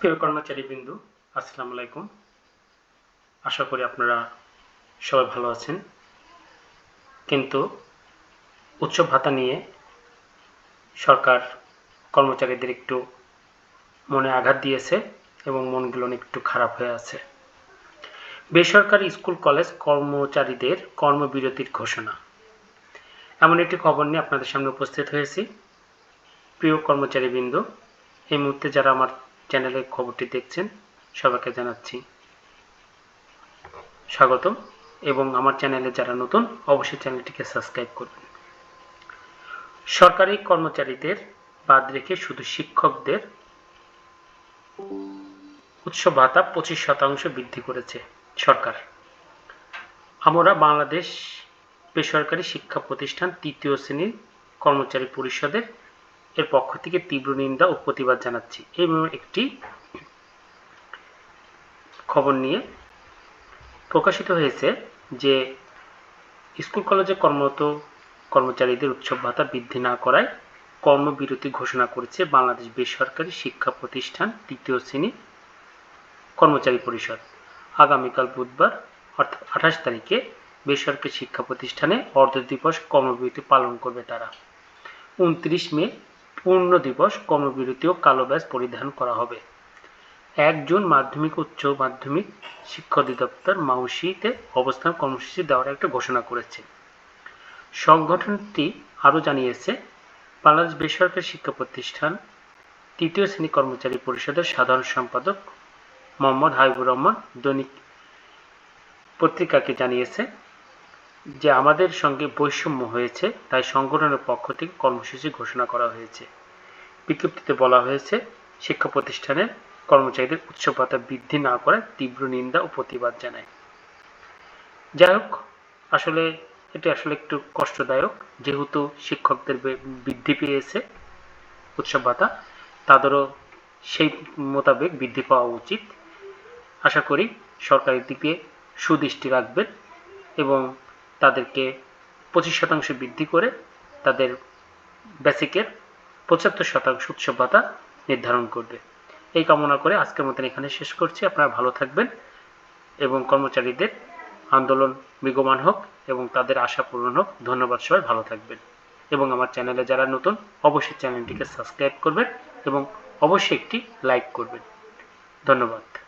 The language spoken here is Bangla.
প্রিয় কর্মচারী বিন্দু, আসসালামু আলাইকুম। আশা করি আপনারা সবাই ভালো আছেন। কিন্তু উৎসব ভাতা নিয়ে সরকার কর্মচারীদের একটু মনে আঘাত দিয়েছে এবং মনগুলো একটু খারাপ হয়ে আছে। বেসরকারি স্কুল, কলেজ কর্মচারীদের কর্মবিরতির ঘোষণা। এমন একটি খবর নিয়ে আপনাদের সামনে উপস্থিত হয়েছি। প্রিয় কর্মচারীবৃন্দ এই মুহূর্তে যারা আমার চ্যানেলে খবরটি দেখছেন, সবাইকে জানাচ্ছি স্বাগতম। এবং আমার চ্যানেলে যারা নতুন, অবশ্যই চ্যানেলটিকে সাবস্ক্রাইব করবেন। সরকারি কর্মচারীদের বাদ রেখে শুধু শিক্ষকদের উৎস ভাতা পঁচিশ শতাংশ বৃদ্ধি করেছে সরকার। আমরা বাংলাদেশ বেসরকারি শিক্ষা প্রতিষ্ঠান তৃতীয় শ্রেণির কর্মচারী পরিষদের এর পক্ষ থেকে তীব্র নিন্দা ও প্রতিবাদ জানাচ্ছি। এবং একটি খবর নিয়ে প্রকাশিত হয়েছে যে, স্কুল কলেজে কর্মরত কর্মচারীদের উৎসব ভাতা বৃদ্ধি না করায় কর্মবিরতি ঘোষণা করেছে বাংলাদেশ বেসরকারি শিক্ষা প্রতিষ্ঠান তৃতীয় শ্রেণি কর্মচারী পরিষদ। আগামীকাল বুধবার, অর্থাৎ আঠাশ তারিখে বেসরকারি শিক্ষা প্রতিষ্ঠানে অর্ধ দিবস কর্মবিরতি পালন করবে তারা। উনত্রিশ মে পূর্ণ দিবস কর্মবিরতি ও কালো ব্যাজ পরিধান করা হবে। এক জুন মাধ্যমিক, উচ্চ মাধ্যমিক শিক্ষা অধিদপ্তর মাউসিতে অবস্থান কর্মসূচি দেওয়ার একটা ঘোষণা করেছে। সংগঠনটি আরও জানিয়েছে, বাংলাদেশ বেসরকারি শিক্ষা প্রতিষ্ঠান, তৃতীয় শ্রেণি কর্মচারী পরিষদের সাধারণ সম্পাদক মোহাম্মদ হাবিবুর রহমান দৈনিক পত্রিকাকে জানিয়েছে যে আমাদের সঙ্গে বৈষম্য হয়েছে, তাই সংগঠনের পক্ষ থেকে কর্মসূচি ঘোষণা করা হয়েছে। বিজ্ঞপ্তিতে বলা হয়েছে, শিক্ষা প্রতিষ্ঠানের কর্মচারীদের উৎসব ভাতা বৃদ্ধি না করায় তীব্র নিন্দা ও প্রতিবাদ জানায়। যাই হোক, আসলে এটি আসলে একটু কষ্টদায়ক। যেহেতু শিক্ষকদের বৃদ্ধি পেয়েছে উৎসব ভাতা তাদেরও সেই মোতাবেক বৃদ্ধি পাওয়া উচিত। আশা করি সরকারের দিকে সুদৃষ্টি রাখবেন এবং তাদেরকে পঁচিশ শতাংশ বৃদ্ধি করে তাদের বেসিকের পঁচাত্তর শতাংশ উৎসব ভাতা নির্ধারণ করবে। এই কামনা করে আজকের মতন এখানে শেষ করছি। আপনারা ভালো থাকবেন এবং কর্মচারীদের আন্দোলন বিগমান হোক এবং তাদের আশা পূরণ হোক। ধন্যবাদ সবাই, ভালো থাকবেন। এবং আমার চ্যানেলে যারা নতুন, অবশ্যই চ্যানেলটিকে সাবস্ক্রাইব করবেন এবং অবশ্যই একটি লাইক করবেন। ধন্যবাদ।